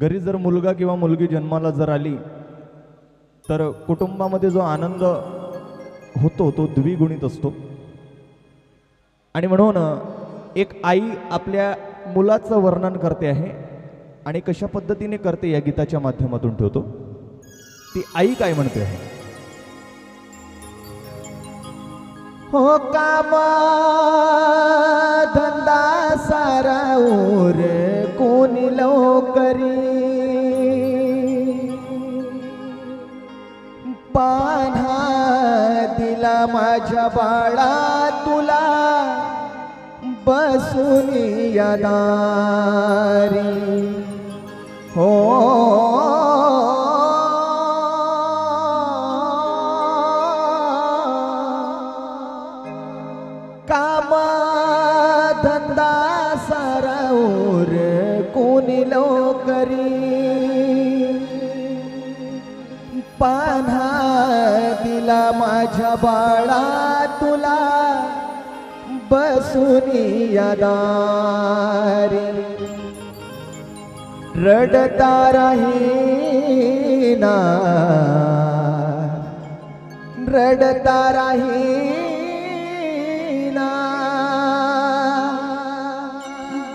घरी जर मुलगा किंवा मुलगी जन्माला जर आली तर कुटुंबामध्ये जो आनंद होतो तो द्विगुणित असतो. आणि म्हणून एक आई आपल्या मुलाचं वर्णन करते आहे आणि कशा पद्धतीने करते या गीताच्या माध्यमातून ठेवतो. ती आई काय म्हणते आहे? हो कामा धंदा सारा उरे दिला माझ्या बाळा तुला बसून यादारी हो. कामा धंदा सारा उर कोणी लोकरी पान्हा दिला माझ्या बाळा तुला. बसून यादारी रडता राहीना. रडता राहीना.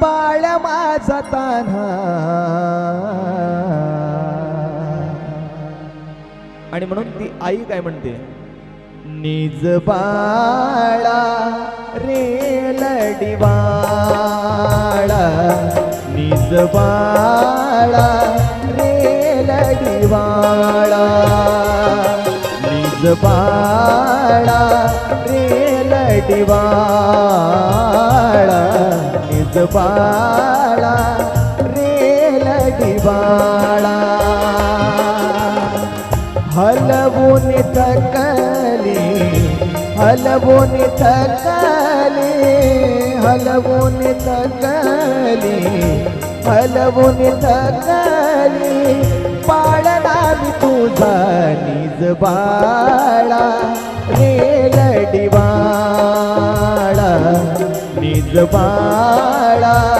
बाळ माझा तान्हा. म्हणून ती आई काय म्हणते? निज बाळा रे लडिवाळा निज बाळा रे लडिवाळा निज बाळा रे लडिवाळा निज बाळा रे लडिवाळा हलवून थकले हलवून हलवो हलवून थकले हलवून थकले. पाळला मी तुझा निज बाळा रे लडिवाळा निज बाळा.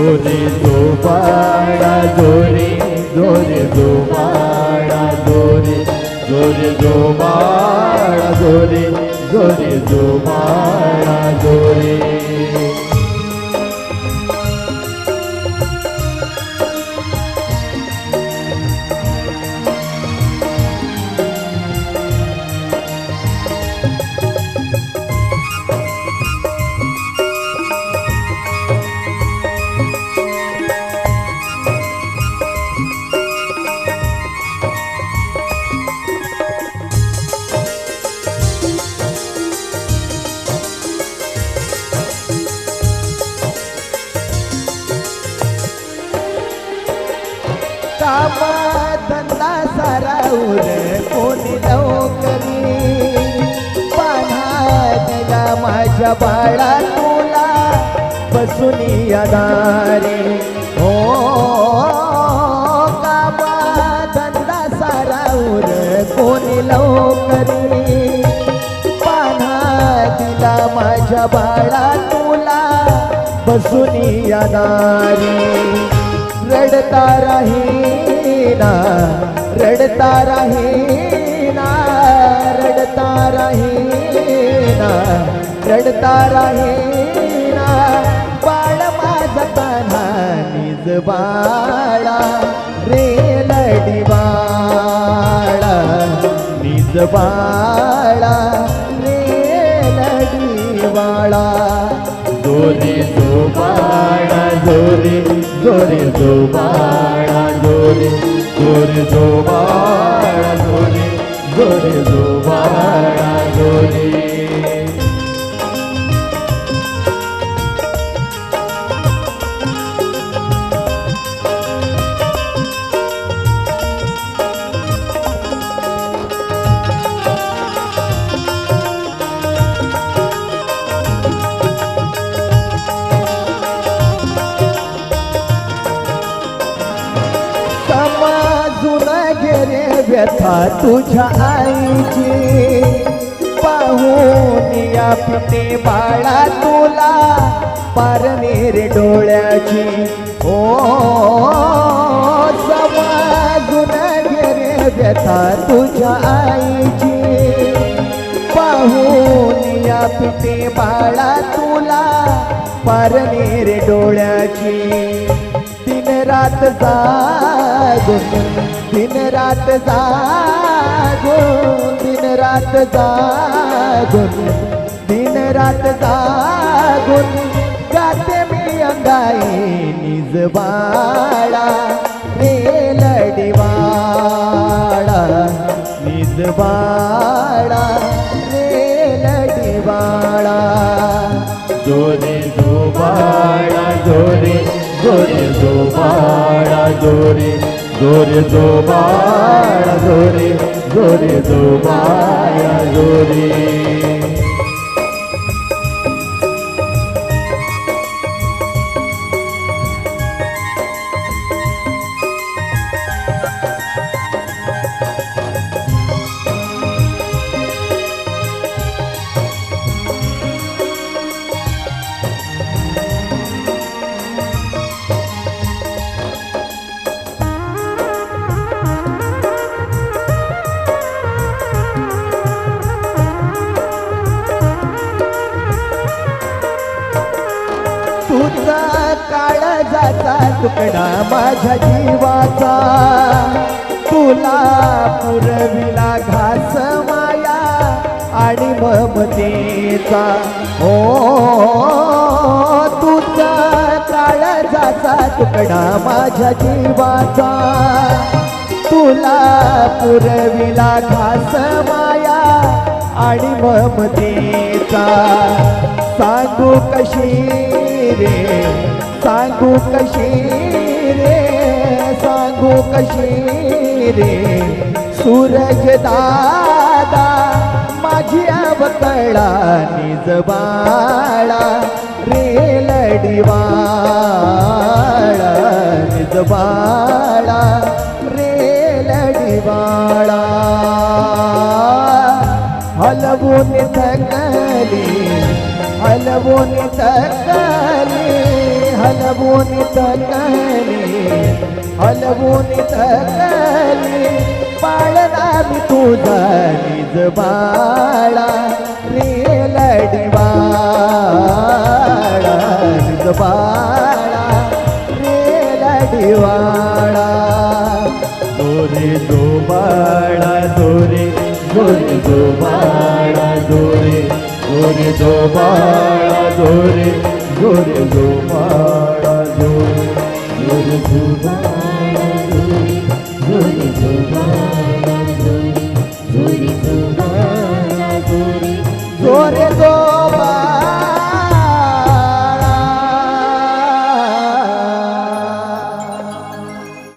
जोरे जो बाळा जोरे जोरे जो बाळा जोरे जोरे जो बाळा जोरे। कामा धंदा सारा उर कोणी लवकरी पान्हा दिला माझ्या बाळा तुला बसून यादारी. हो कामा धंदा सारा उर कोणी लवकरी पान्हा दिला माझ्या बाळा तुला बसून यादारी. रडता राहीना रडता राहीना रडता राहीना रडता राहीना. बाळ माझा ताना निज बाळा रे लडी बाळा निज बाळा रे लडी बाळा. जोरे जो बाळा जोरे जोरे जो बाळा जोरे जोरे जो बाळा व्यथा तुझ्या आईची. पाहून या पिते बाळा तुला पारनेर डोळ्याची. ओ समाजून घे व्यथा तुझ्या आईची. पाहून या पिते बाळा तुला पारनेर डोळ्याची. दिन रात जागून दिन रात जागो दिन रात जागो। दिन रात जागो गाते मी अंगाई निज बाळा रे लडीवाळा निज जोरे जोरे जो बाळा जोरे जोरे तुझा काळजाचा तुकडा माझ्या जीवाचा. तुला पुरविला घास माया आणि ममतेचा ओ हो, तुझा काळजाचा तुकडा माझ्या जीवाचा. तुला पुरविला घास माया आणि ममतेचा सांगू कशी रे? सांगू कशी रे? सांगू कशी रे? सूरज दादा माझी अवतळा निज बाळा रे लडीवाळा निज बाळा रे लडीवाळा हलवून थकली हलवून थकली. हलवून थकली हलवून थकली बाळला मी तुझा निज बाळा रे लडवाळा निज बाळा रे लडवाळा जोरे जो बाळा दोरे जोरे जो बाळा दोरे दोरे दो बाळा दोरे दोरे दो बाळा जोरे जोरे जो बाळा